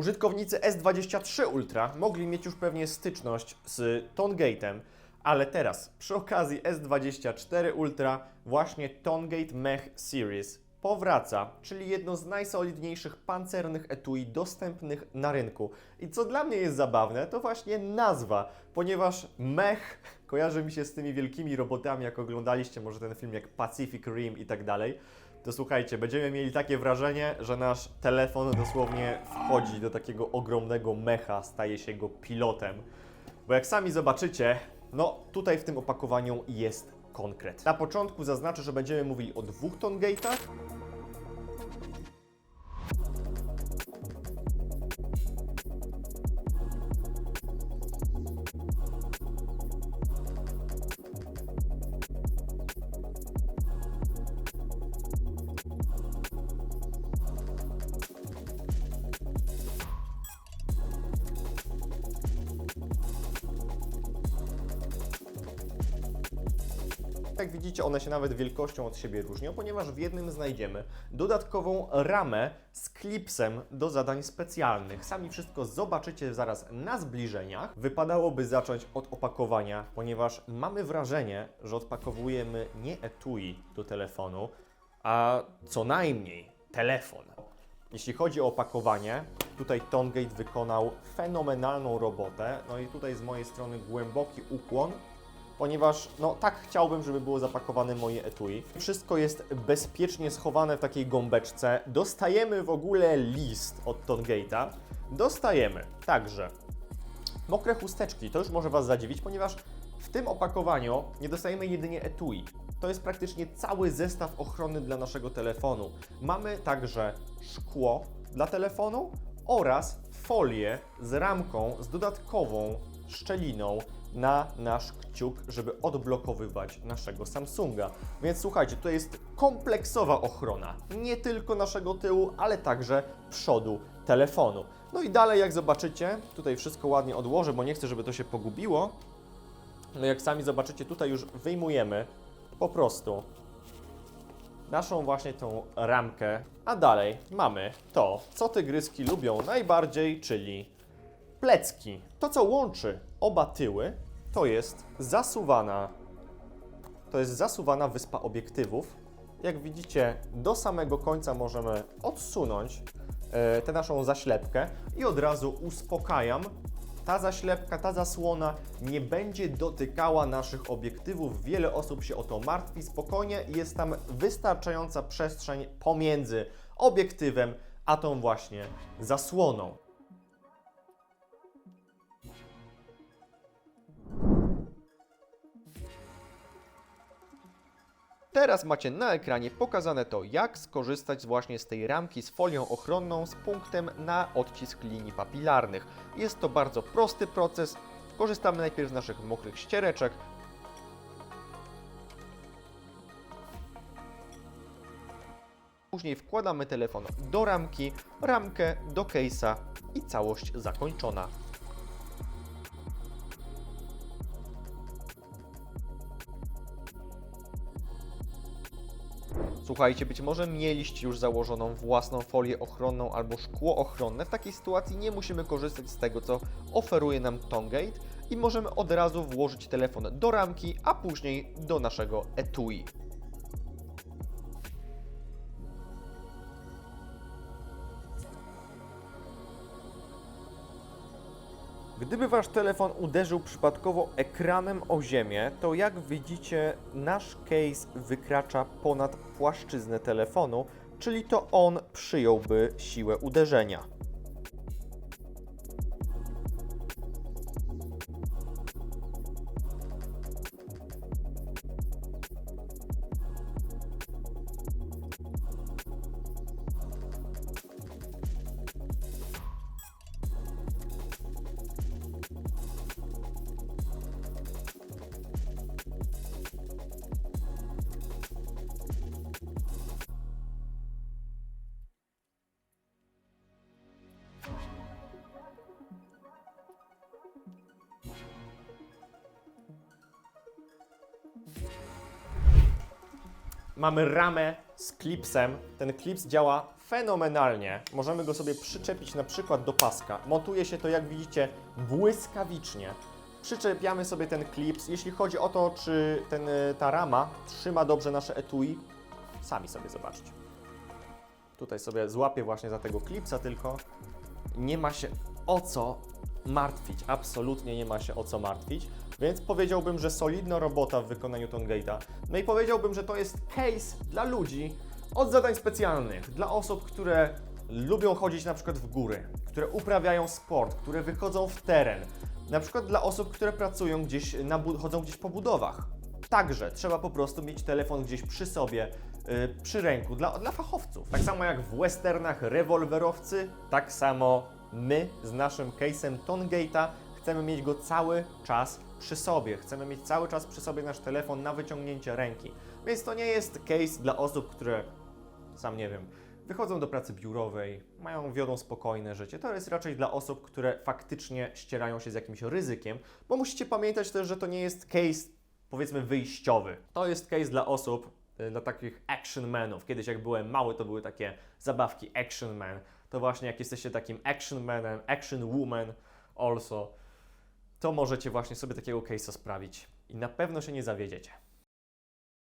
Użytkownicy S23 Ultra mogli mieć już pewnie styczność z ToneGate'em, ale teraz przy okazji S24 Ultra właśnie ToneGate Mech Series powraca, czyli jedno z najsolidniejszych pancernych etui dostępnych na rynku. I co dla mnie jest zabawne, to właśnie nazwa, ponieważ mech kojarzy mi się z tymi wielkimi robotami, jak oglądaliście może ten film jak Pacific Rim i tak dalej. To słuchajcie, będziemy mieli takie wrażenie, że nasz telefon dosłownie wchodzi do takiego ogromnego mecha, staje się go pilotem. Bo jak sami zobaczycie, no tutaj w tym opakowaniu jest konkret. Na początku zaznaczę, że będziemy mówili o dwóch tongate'ach. Jak widzicie, one się nawet wielkością od siebie różnią, ponieważ w jednym znajdziemy dodatkową ramę z klipsem do zadań specjalnych. Sami wszystko zobaczycie zaraz na zbliżeniach. Wypadałoby zacząć od opakowania, ponieważ mamy wrażenie, że odpakowujemy nie etui do telefonu, a co najmniej telefon. Jeśli chodzi o opakowanie, tutaj Tongate wykonał fenomenalną robotę. No i tutaj z mojej strony głęboki ukłon, ponieważ no tak chciałbym, żeby było zapakowane moje etui. Wszystko jest bezpiecznie schowane w takiej gąbeczce. Dostajemy w ogóle list od Tongate'a. Dostajemy także mokre chusteczki. To już może Was zadziwić, ponieważ w tym opakowaniu nie dostajemy jedynie etui. To jest praktycznie cały zestaw ochrony dla naszego telefonu. Mamy także szkło dla telefonu oraz folię z ramką z dodatkową szczeliną na nasz kciuk, żeby odblokowywać naszego Samsunga. Więc słuchajcie, to jest kompleksowa ochrona. Nie tylko naszego tyłu, ale także przodu telefonu. No i dalej, jak zobaczycie, tutaj wszystko ładnie odłożę, bo nie chcę, żeby to się pogubiło. No jak sami zobaczycie, tutaj już wyjmujemy po prostu naszą właśnie tą ramkę, a dalej mamy to, co tygryski lubią najbardziej, czyli plecki. To, co łączy oba tyły, to jest zasuwana, to jest zasuwana wyspa obiektywów. Jak widzicie, do samego końca możemy odsunąć e, tę naszą zaślepkę i od razu uspokajam, ta zaślepka, ta zasłona nie będzie dotykała naszych obiektywów. Wiele osób się o to martwi. Spokojnie jest tam wystarczająca przestrzeń pomiędzy obiektywem a tą właśnie zasłoną. Teraz macie na ekranie pokazane to, jak skorzystać właśnie z tej ramki z folią ochronną z punktem na odcisk linii papilarnych. Jest to bardzo prosty proces. Korzystamy najpierw z naszych mokrych ściereczek. Później wkładamy telefon do ramki, ramkę do case'a i całość zakończona. Słuchajcie, być może mieliście już założoną własną folię ochronną albo szkło ochronne. W takiej sytuacji nie musimy korzystać z tego, co oferuje nam Tongate i możemy od razu włożyć telefon do ramki, a później do naszego etui. Gdyby Wasz telefon uderzył przypadkowo ekranem o ziemię, to jak widzicie, nasz case wykracza ponad płaszczyznę telefonu, czyli to on przyjąłby siłę uderzenia. Mamy ramę z klipsem. Ten klips działa fenomenalnie. Możemy go sobie przyczepić na przykład do paska. Montuje się to, jak widzicie, błyskawicznie. Przyczepiamy sobie ten klips. Jeśli chodzi o to, czy ten, y, ta rama trzyma dobrze nasze etui, sami sobie zobaczcie. Tutaj sobie złapię właśnie za tego klipsa tylko. Nie ma się o co martwić. Absolutnie nie ma się o co martwić. Więc powiedziałbym, że solidna robota w wykonaniu Tongate'a. No i powiedziałbym, że to jest case dla ludzi od zadań specjalnych, dla osób, które lubią chodzić na przykład w góry, które uprawiają sport, które wychodzą w teren. Na przykład dla osób, które pracują gdzieś, na chodzą gdzieś po budowach. Także trzeba po prostu mieć telefon gdzieś przy sobie, yy, przy ręku, dla, dla fachowców. Tak samo jak w westernach rewolwerowcy, tak samo my z naszym case'em Tongate'a chcemy mieć go cały czas przy sobie. Chcemy mieć cały czas przy sobie nasz telefon na wyciągnięcie ręki. Więc to nie jest case dla osób, które, sam nie wiem, wychodzą do pracy biurowej, mają, wiodą spokojne życie. To jest raczej dla osób, które faktycznie ścierają się z jakimś ryzykiem, bo musicie pamiętać też, że to nie jest case, powiedzmy, wyjściowy. To jest case dla osób, y, dla takich action manów. Kiedyś jak byłem mały, to były takie zabawki action man. To właśnie jak jesteście takim action manem, action woman also, to możecie właśnie sobie takiego case'a sprawić i na pewno się nie zawiedziecie.